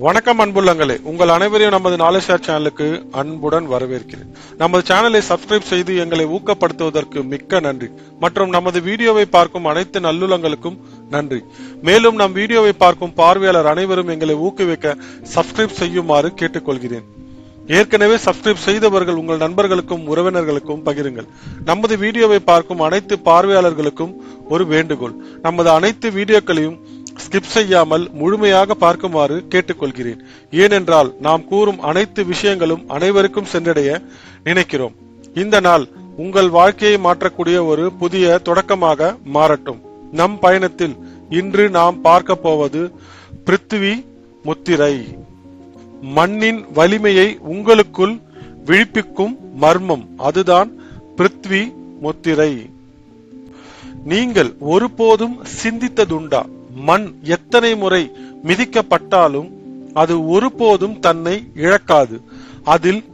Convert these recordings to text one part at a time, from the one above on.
வணக்கம் அன்புள்ளங்களே உங்கள் அனைவரையும் நமது நாலேஜ் ஷேர் சேனலுக்கு அன்புடன் வரவேற்கிறேன். நமது சேனலை சப்ஸ்கிரைப் செய்து எங்களை ஊக்கப்படுத்துவதற்கு மிக்க நன்றி. மற்றும் நமது வீடியோவை பார்க்கும் அனைத்து நல்லுள்ளங்களுக்கும் நன்றி. மேலும் நம் வீடியோவை பார்க்கும் பார்வையாளர் அனைவரும் எங்களை ஊக்குவிக்க சப்ஸ்கிரைப் செய்யுமாறு கேட்டுக்கொள்கிறேன். ஏற்கனவே சப்ஸ்கிரைப் செய்தவர்கள் உங்கள் நண்பர்களுக்கும் உறவினர்களுக்கும் பகிருங்கள். நமது வீடியோவை பார்க்கும் அனைத்து பார்வையாளர்களுக்கும் ஒரு வேண்டுகோள். நமது அனைத்து வீடியோக்களையும் ஸ்கிப் செய்யாமல் முழுமையாக பார்க்குமாறு கேட்டுக்கொள்கிறேன். ஏனென்றால் நாம் கூறும் அனைத்து விஷயங்களும் அனைவருக்கும் சென்றடைய நினைக்கிறோம். இந்த நாள் உங்கள் வாழ்க்கையை மாற்றக்கூடிய ஒரு புதிய தொடக்கமாக மாறட்டும். நம் பயணத்தில் இன்று நாம் பார்க்க போவது பிருத்திவி முத்திரை. மண்ணின் வலிமையை உங்களுக்குள் விழிப்பிக்கும் மர்மம். அதுதான் பிருத்வி முத்திரை. நீங்கள் ஒருபோதும் சிந்தித்ததுண்டா? மண் எத்தனை முறை மிதிக்கப்பட்டாலும் அது ஒருபோதும் தன்னை இழக்காது. அதில்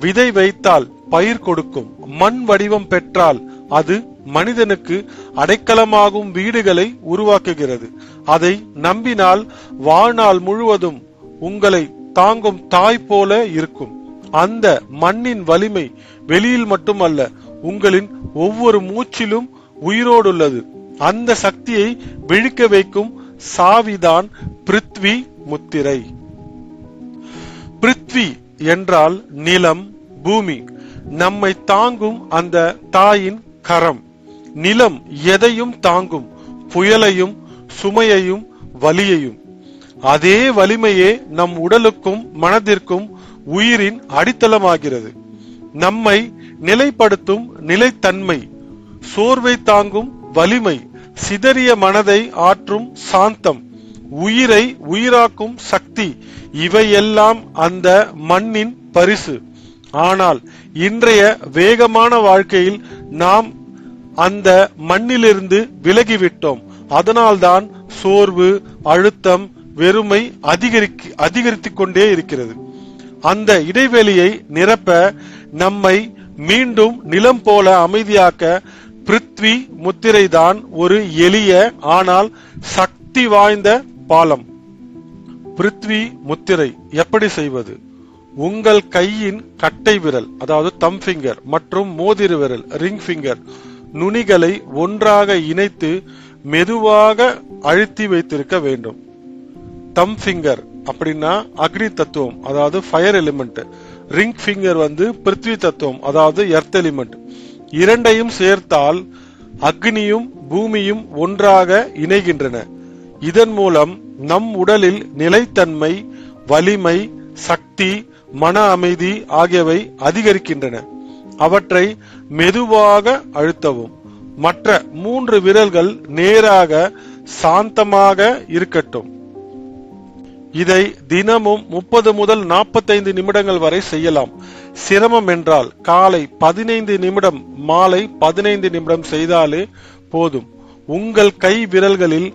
விதை வைத்தால் பயிர் கொடுக்கும். மண் வடிவம் பெற்றால் அது மனிதனுக்கு அடைக்கலமாகும் வீடுகளை உருவாக்குகிறது. அதை நம்பினால் வாழ்நாள் முழுவதும் உங்களை தாங்கும் தாய் போல இருக்கும். அந்த மண்ணின் வலிமை வெளியில் மட்டுமல்ல உங்களின் ஒவ்வொரு மூச்சிலும் உயிரோடுள்ளது. அந்த சக்தியை விழிக்க வைக்கும் சாவிதான் பிருத்வி முத்திரை. பிருத்வி என்றால் நிலம் பூமி. நம்மை தாங்கும் அந்த தாயின் கரம். நிலம் எதையும் தாங்கும் புயலையும் சுமையையும் வலியையும். அதே வலிமையே நம் உடலுக்கும் மனதிற்கும் உயிரின் அடித்தளமாகிறது. நம்மை நிலைப்படுத்தும் நிலைத்தன்மை சோர்வை தாங்கும் வலிமை சிதறிய மனதை ஆற்றும் சாந்தம் உயிரை உயிராக்கும் சக்தி இவையெல்லாம் அந்த மண்ணின் பரிசு. ஆனால் இன்றைய வேகமான வாழ்க்கையில் நாம் அந்த மண்ணிலிருந்து விலகிவிட்டோம். அதனால்தான் சோர்வு அழுத்தம் வெறுமை அதிகரிக்க அதிகரித்துக் கொண்டே இருக்கிறது. அந்த இடைவெளியை நிரப்ப நம்மை மீண்டும் நிலம் போல அமைதியாக்க பிருத்வி முத்திரை தான் ஒரு எளிய ஆனால் சக்தி வாய்ந்த பாலம். பிருத்வி முத்திரை எப்படி செய்வது? உங்கள் கையின் கட்டை விரல் அதாவது தம் ஃபிங்கர் மற்றும் மோதிர விரல் ரிங் ஃபிங்கர் நுனிகளை ஒன்றாக இணைத்து மெதுவாக அழுத்தி வைத்திருக்க வேண்டும். தம் ஃபிங்கர் அப்படின்னா அக்னி தத்துவம் அதாவது ஃபயர் எலிமெண்ட் ரிங் ஃபிங்கர் வந்து பிருத்வி தத்துவம் அதாவது எர்த் எலிமெண்ட் இரண்டையும் சேர்த்தால் அக்னியும் பூமியும் ஒன்றாக இணைகின்றன. இதன் மூலம் நம் உடலில் நிலைத்தன்மை வலிமை சக்தி மன அமைதி ஆகியவை அதிகரிக்கின்றன. அவற்றை மெதுவாக அழுத்தவும். மற்ற மூன்று விரல்கள் நேராக சாந்தமாக இருக்கட்டும். இதை தினமும் முப்பது முதல் நாற்பத்தைந்து நிமிடங்கள் வரை செய்யலாம். சிரமம் என்றால் காலை பதினைந்து நிமிடம் மாலை பதினைந்து நிமிடம் செய்தாலே போதும். உங்கள் கை விரல்களில்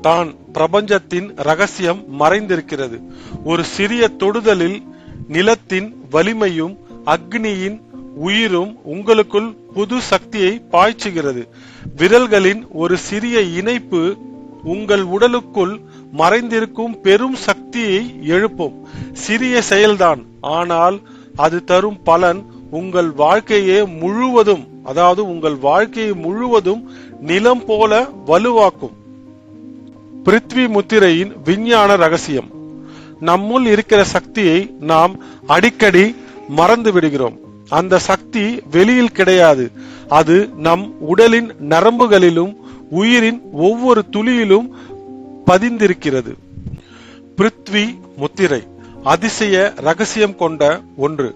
தான் பிரபஞ்சத்தின் ரகசியம் மறைந்திருக்கிறது. ஒரு சிறிய தொடுதலில் நிலத்தின் வலிமையும் அக்னியின் உயிரும் உங்களுக்குள் புது சக்தியை பாய்ச்சுகிறது. விரல்களின் ஒரு சிறிய இணைப்பு உங்கள் உடலுக்குள் மறைந்திருக்கும் பெரும் சக்தியை எழுப்பும். சிறிய செயல்தான். ஆனால் அது தரும் பலன் உங்கள் வாழ்க்கையே முழுவதும் அதாவது உங்கள் வாழ்க்கையை முழுவதும் நிலம் போல வலுவாக்கும். பிருத்வி முத்திரையின் விஞ்ஞான ரகசியம். நம்முள் இருக்கிற சக்தியை நாம் அடிக்கடி மறந்து விடுகிறோம். அந்த சக்தி வெளியில் கிடையாது. அது நம் உடலின் நரம்புகளிலும் உயிரின் ஒவ்வொரு துளியிலும் பதிந்திருக்கிறது. பிருத்வி முத்திரை அதிசய ரகசியம் கொண்ட ஒன்று.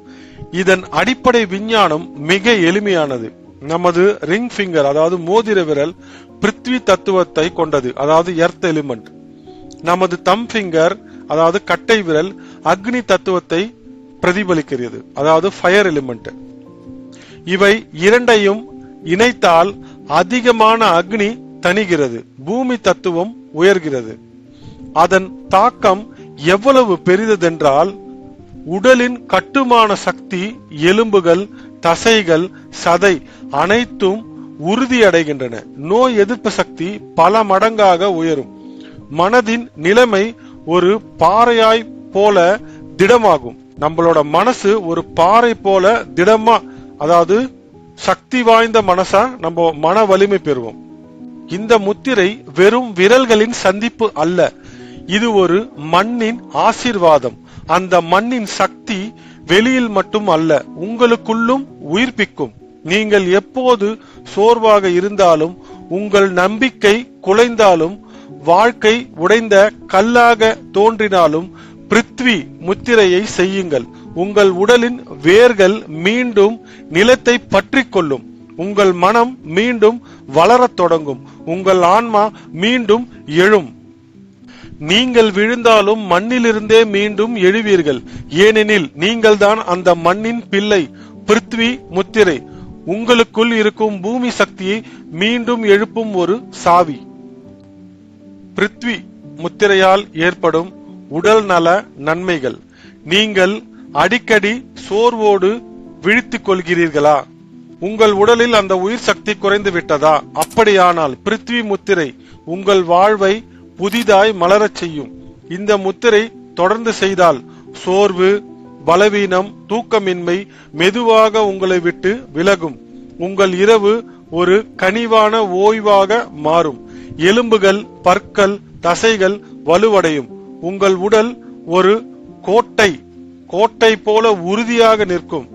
இதன் அடிப்படை விஞ்ஞானம் மிக எளிமையானது. நமது ரிங் ஃபிங்கர் அதாவது மோதிர விரல் பிருத்வி தத்துவத்தை கொண்டது. அதாவது எர்த் எலிமெண்ட் நமது தம் ஃபிங்கர் அதாவது கட்டை விரல் அக்னி தத்துவத்தை பிரதிபலிக்கிறது. அதாவது ஃபயர் எலிமெண்ட் இவை இரண்டையும் இணைத்தால் அதிகமான அக்னி தணிகிறது. பூமி தத்துவம் உயர்கிறது. அதன் தாக்கம் எவ்வளவு பெரிதென்றால் உடலின் கட்டுமான சக்தி எலும்புகள் தசைகள் சதை அனைத்தும் உறுதியடைகின்றன. நோய் எதிர்ப்பு சக்தி பல மடங்காக உயரும். மனதின் நிலைமை ஒரு பாறையாய் போல திடமாகும். நம்மளோட மனசு ஒரு பாறை போல திடமா அதாவது சக்தி வாய்ந்த மனசா நம்ம மன வலிமை பெறுவோம். இந்த முத்திரை வெறும் விரல்களின் சந்திப்பு அல்ல. இது ஒரு மண்ணின் ஆசீர்வாதம். அந்த மண்ணின் சக்தி வெளியில் மட்டும் அல்ல உங்களுக்குள்ளும் உயிர்ப்பிக்கும். நீங்கள் எப்போது சோர்வாக இருந்தாலும் உங்கள் நம்பிக்கை குலைந்தாலும் வாழ்க்கை உடைந்த கல்லாக தோன்றினாலும் பிருத்வி முத்திரையை செய்யுங்கள். உங்கள் உடலின் வேர்கள் மீண்டும் நிலத்தை பற்றி கொள்ளும் உங்கள் மனம் மீண்டும் வளரத் தொடங்கும். உங்கள் ஆன்மா மீண்டும் எழும். நீங்கள் விழுந்தாலும் மண்ணிலிருந்தே மீண்டும் எழுவீர்கள். ஏனெனில் நீங்கள்தான் அந்த மண்ணின் பிள்ளை பிருத்வி முத்திரை. உங்களுக்குள் இருக்கும் பூமி சக்தியை மீண்டும் எழுப்பும் ஒரு சாவி. பிருத்வி முத்திரையால் ஏற்படும் உடல் நல நன்மைகள். நீங்கள் அடிக்கடி சோர்வோடு விழித்துக் கொள்கிறீர்களா? உங்கள் உடலில் அந்த உயிர் சக்தி குறைந்து விட்டதா? அப்படியானால் பிருத்வி முத்திரை உங்கள் வாழ்வை புதிதாய் மலரச் செய்யும். இந்த முத்திரை தொடர்ந்து செய்தால் சோர்வு பலவீனம் தூக்கமின்மை மெதுவாக உங்களை விட்டு விலகும். உங்கள் இரவு ஒரு கனிவான ஓய்வாக மாறும். எலும்புகள் பற்கள் தசைகள் வலுவடையும். உங்கள் உடல் ஒரு கோட்டை கோட்டை போல உறுதியாக நிற்கும்.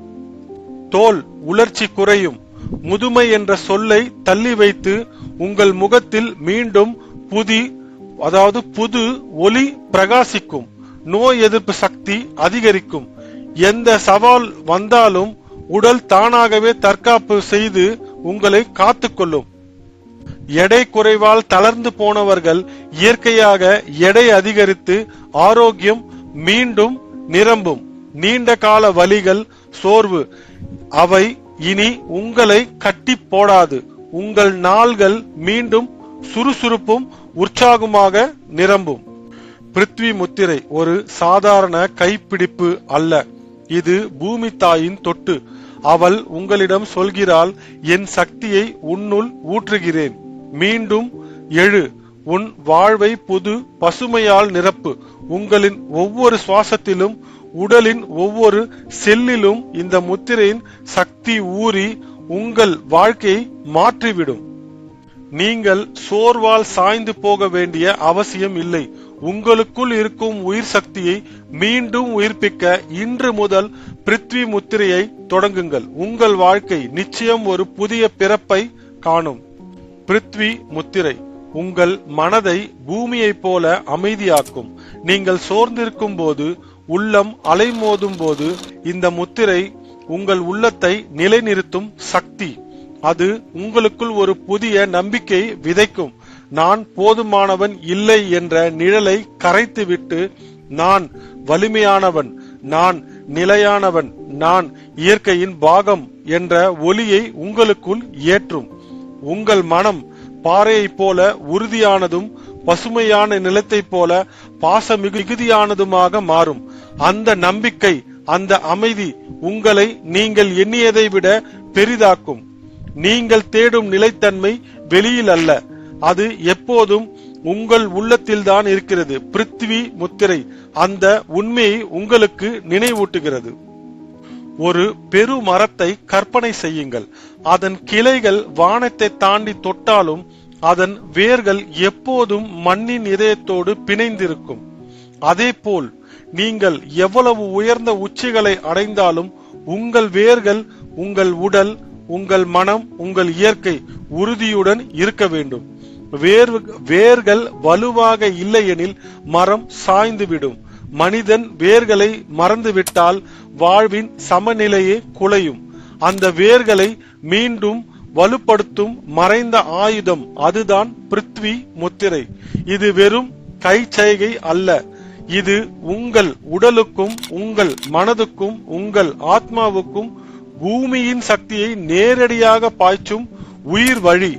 தோல் உலர்ச்சி குறையும். முதுமை என்ற சொல்லை தள்ளி வைத்து உங்கள் முகத்தில் மீண்டும் புதி அதாவது புது ஒளி பிரகாசிக்கும். நோய் எதிர்ப்பு சக்தி அதிகரிக்கும். எந்த சவால் வந்தாலும் உடல் தானாகவே தற்காப்பு செய்து உங்களை காத்துக்கொள்ளும். எடை குறைவால் தளர்ந்து போனவர்கள் இயற்கையாக எடை அதிகரித்து ஆரோக்கியம் மீண்டும் நிரம்பும். நீண்ட கால வலிகள் சோர்வு அவை இனி உங்களை கட்டி போடாது. உங்கள் நாள்கள் மீண்டும் சுறுசுறுப்பும் உற்சாகமாக நிரம்பும். பிருத்வி முத்திரை ஒரு சாதாரண கைப்பிடிப்பு அல்ல. இது பூமி தாயின் தொட்டு. அவள் உங்களிடம் சொல்கிறாள் என் சக்தியை உன்னுள் ஊற்றுகிறேன். மீண்டும் எழு. உன் வாழ்வை புது பசுமையால் நிரப்பு. உங்களின் ஒவ்வொரு சுவாசத்திலும் உடலின் ஒவ்வொரு செல்லிலும் இந்த முத்திரையின் சக்தி ஊறி உங்கள் வாழ்க்கையை மாற்றிவிடும். நீங்கள் சோர்வால் சாய்ந்து போக வேண்டிய அவசியம் இல்லை. உங்களுக்குள் இருக்கும் உயிர் சக்தியை மீண்டும் உயிர்ப்பிக்க இன்று முதல் பிருத்வி முத்திரையை தொடங்குங்கள். உங்கள் வாழ்க்கை நிச்சயம் ஒரு புதிய பிறப்பை காணும். பிருத்வி முத்திரை உங்கள் மனதை பூமியைப் போல அமைதியாக்கும். நீங்கள் சோர்ந்திருக்கும் போது உள்ளம் அலைமோதும் போது இந்த முத்திரை உங்கள் உள்ளத்தை நிலைநிறுத்தும் சக்தி. அது உங்களுக்குள் ஒரு புதிய நம்பிக்கை விதைக்கும். நான் போதுமானவன் இல்லை என்ற நிழலை கரைத்துவிட்டு நான் வலிமையானவன் நான் நிலையானவன் நான் இயற்கையின் பாகம் என்ற ஒலியை உங்களுக்குள் ஏற்றும். உங்கள் மனம் பாறையைப் போல உறுதியானதும் பசுமையான நிலத்தைப் போல பாச மிகுதியானதுமாக மாறும். அந்த நம்பிக்கை அந்த அமைதி உங்களை நீங்கள் எண்ணியதை விட பெரிதாக்கும். நீங்கள் தேடும் நிலைத்தன்மை வெளியில் அல்ல. அது எப்போதும் உங்கள் உள்ளத்தில் தான் இருக்கிறது. பிருத்வி முத்திரை அந்த உண்மையை உங்களுக்கு நினைவூட்டுகிறது. ஒரு பெரு மரத்தை கற்பனை செய்யுங்கள். அதன் கிளைகள் வானத்தை தாண்டி தொட்டாலும் அதன் வேர்கள் எப்போதும் மண்ணின் இதயத்தோடு பிணைந்திருக்கும். அதேபோல் நீங்கள் எவ்வளவு உயர்ந்த உச்சிகளை அடைந்தாலும் உங்கள் வேர்கள் உங்கள் உடல் உங்கள் மனம் உங்கள் இயற்கை உறுதியுடன் இருக்க வேண்டும். வேர் வேர்கள் வலுவாக இல்லையெனில் மரம் சாய்ந்துவிடும். மனிதன் வேர்களை மறந்துவிட்டால் வாழ்வின் சமநிலையே குலையும். அந்த வேர்களை மீண்டும் வலுப்படுத்தும் மறைந்த ஆயுதம் அதுதான் பிருத்வி முத்திரை. இது வெறும் கை செய்கை அல்ல. இது உங்கள் உடலுக்கும் உங்கள் மனதுக்கும் உங்கள் ஆத்மாவுக்கும் பூமியின் சக்தியை நேரடியாக பாய்ச்சும் உயிர் வழி.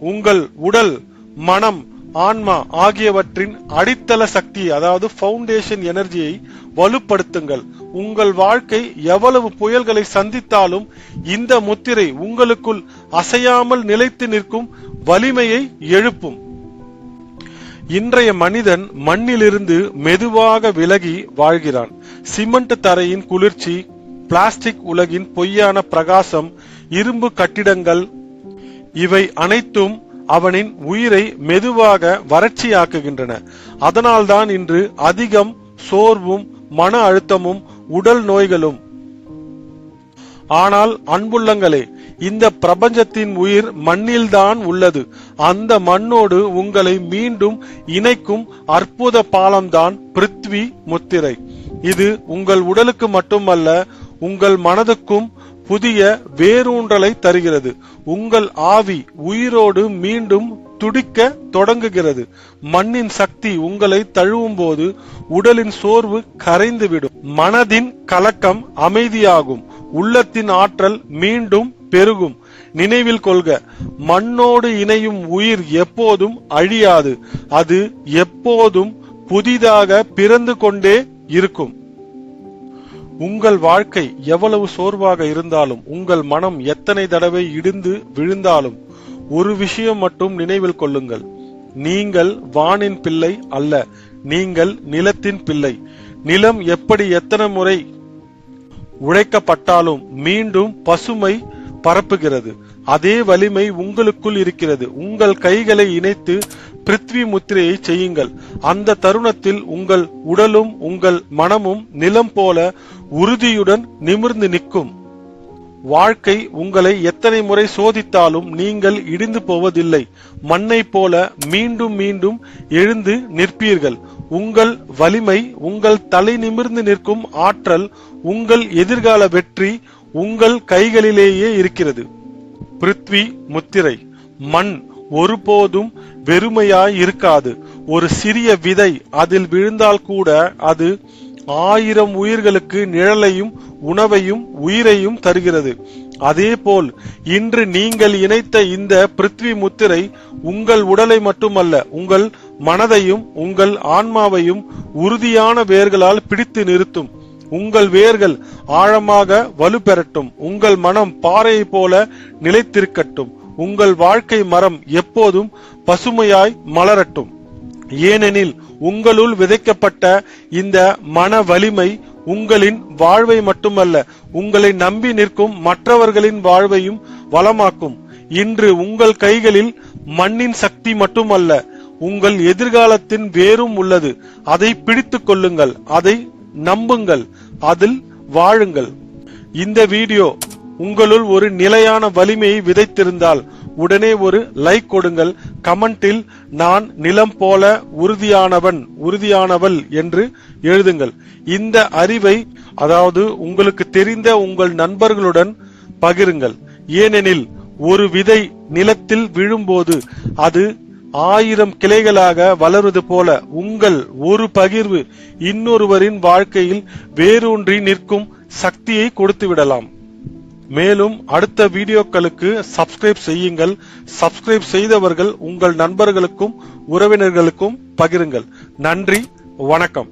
உங்கள் உடல் மனம் ஆன்மா ஆகியவற்றின் அடித்தள சக்தி அதாவது ஃபவுண்டேஷன் எனர்ஜியை வலுப்படுத்துங்கள். உங்கள் வாழ்க்கை எவ்வளவு புயல்களை சந்தித்தாலும் இந்த முத்திரை உங்களுக்குள் அசையாமல் நிலைத்து நிற்கும் வலிமையை எழுப்பும். இன்றைய மனிதன் மண்ணிலிருந்து மெதுவாக விலகி வாழ்கிறான். சிமெண்ட் தரையின் குளிர்ச்சி பிளாஸ்டிக் உலகின் பொய்யான பிரகாசம் இரும்பு கட்டிடங்கள் இவை அனைத்தும் அவனின் உயிரை மெதுவாக வறட்சியாக்குகின்றன. அதனால்தான் இன்று அதிகம் சோர்வும் மன அழுத்தமும் உடல் நோய்களும். ஆனால் அன்புள்ளங்களே இந்த பிரபஞ்சத்தின் உயிர் மண்ணில்தான் உள்ளது. அந்த மண்ணோடு உங்களை மீண்டும் இணைக்கும் அற்புத பாலம்தான் பிருத்வி முத்திரை. இது உங்கள் உடலுக்கு மட்டுமல்ல உங்கள் மனதுக்கும் புதிய வேரூன்றலை தருகிறது. உங்கள் ஆவி உயிரோடு மீண்டும் துடிக்க தொடங்குகிறது. மண்ணின் சக்தி உங்களை தழுவும் போது உடலின் சோர்வு கரைந்துவிடும். மனதின் கலக்கம் அமைதியாகும். உள்ளத்தின் ஆற்றல் மீண்டும் பெருகும். நினைவில் கொள்க மண்ணோடு இணையும் உயிர் எப்போதும் அழியாது. அது எப்போதும் புதிதாக பிறந்து கொண்டே இருக்கும். உங்கள் வாழ்க்கை எவ்வளவு சோர்வாக இருந்தாலும் உங்கள் மனம் எத்தனை தடவை இடிந்து விழுந்தாலும் ஒரு விஷயம் மட்டும் நினைவில் கொள்ளுங்கள். நீங்கள் வானின் பிள்ளை அல்ல நீங்கள் நிலத்தின் பிள்ளை. நிலம் எப்படி எத்தனை முறை உழைக்கப்பட்டாலும் மீண்டும் பசுமை பரப்புகிறது. அதே வலிமை உங்களுக்குள் இருக்கிறது. உங்கள் கைகளை இணைத்து பிருத்வி முத்திரையை செய்யுங்கள். அந்த தருணத்தில் உங்கள் உடலும் உங்கள் மனமும் நிலம் போல உறுதியுடன் நிமிர்ந்து நிற்கும். வாழ்க்கை உங்களை எத்தனை முறை சோதித்தாலும் நீங்கள் இடிந்து போவதில்லை. மண்ணை போல மீண்டும் மீண்டும் எழுந்து நிற்பீர்கள். உங்கள் வலிமை உங்கள் தலை நிமிர்ந்து நிற்கும் ஆற்றல் உங்கள் எதிர்கால வெற்றி உங்கள் கைகளிலேயே இருக்கிறது. பிருத்வி முத்திரை. மண் ஒருபோதும் வெறுமையாய் இருக்காது. ஒரு சிறிய விதை அதில் விழுந்தால் கூட அது ஆயிரம் உயிர்களுக்கு நிழலையும் உணவையும் உயிரையும் தருகிறது. அதேபோல் இன்று நீங்கள் இணைத்த இந்த பிருத்வி முத்திரை உங்கள் உடலை மட்டுமல்ல உங்கள் மனதையும் உங்கள் ஆன்மாவையும் உறுதியான வேர்களால் பிடித்து நிறுத்தும். உங்கள் வேர்கள் ஆழமாக வலுப்பெறட்டும். உங்கள் மனம் பாறையை போல நிலைத்திருக்கட்டும். உங்கள் வாழ்க்கை மரம் எப்போதும் பசுமையாய் மலரட்டும். ஏனெனில் உங்களுள் விதைக்கப்பட்ட இந்த மன வலிமை உங்களின் வாழ்வை மட்டுமல்ல உங்களை நம்பி நிற்கும் மற்றவர்களின் வாழ்வையும் வளமாக்கும். இன்று உங்கள் கைகளில் மண்ணின் சக்தி மட்டுமல்ல உங்கள் எதிர்காலத்தின் வேரும் உள்ளது. அதை பிடித்துக் கொள்ளுங்கள் அதை நம்புங்கள் அதில் வாழுங்கள். இந்த வீடியோ உங்களுள் ஒரு நிலையான வலிமையை விதைத்திருந்தால் உடனே ஒரு லைக் கொடுங்கள். கமெண்டில் நான் நிலம் போல உறுதியானவன் உறுதியானவள் என்று எழுதுங்கள். இந்த அறிவை அதாவது உங்களுக்கு தெரிந்த உங்கள் நண்பர்களுடன் பகிருங்கள். ஏனெனில் ஒரு விதை நிலத்தில் விழும்போது அது ஆயிரம் கிளைகளாக வளருவது போல உங்கள் ஒரு பகிர்வு இன்னொருவரின் வாழ்க்கையில் வேரூன்றி நிற்கும் சக்தியை கொடுத்து விடலாம். மேலும் அடுத்த வீடியோக்களுக்கு சப்ஸ்கிரைப் செய்யுங்கள். சப்ஸ்கிரைப் செய்தவர்கள் உங்கள் நண்பர்களுக்கும் உறவினர்களுக்கும் பகிருங்கள். நன்றி வணக்கம்.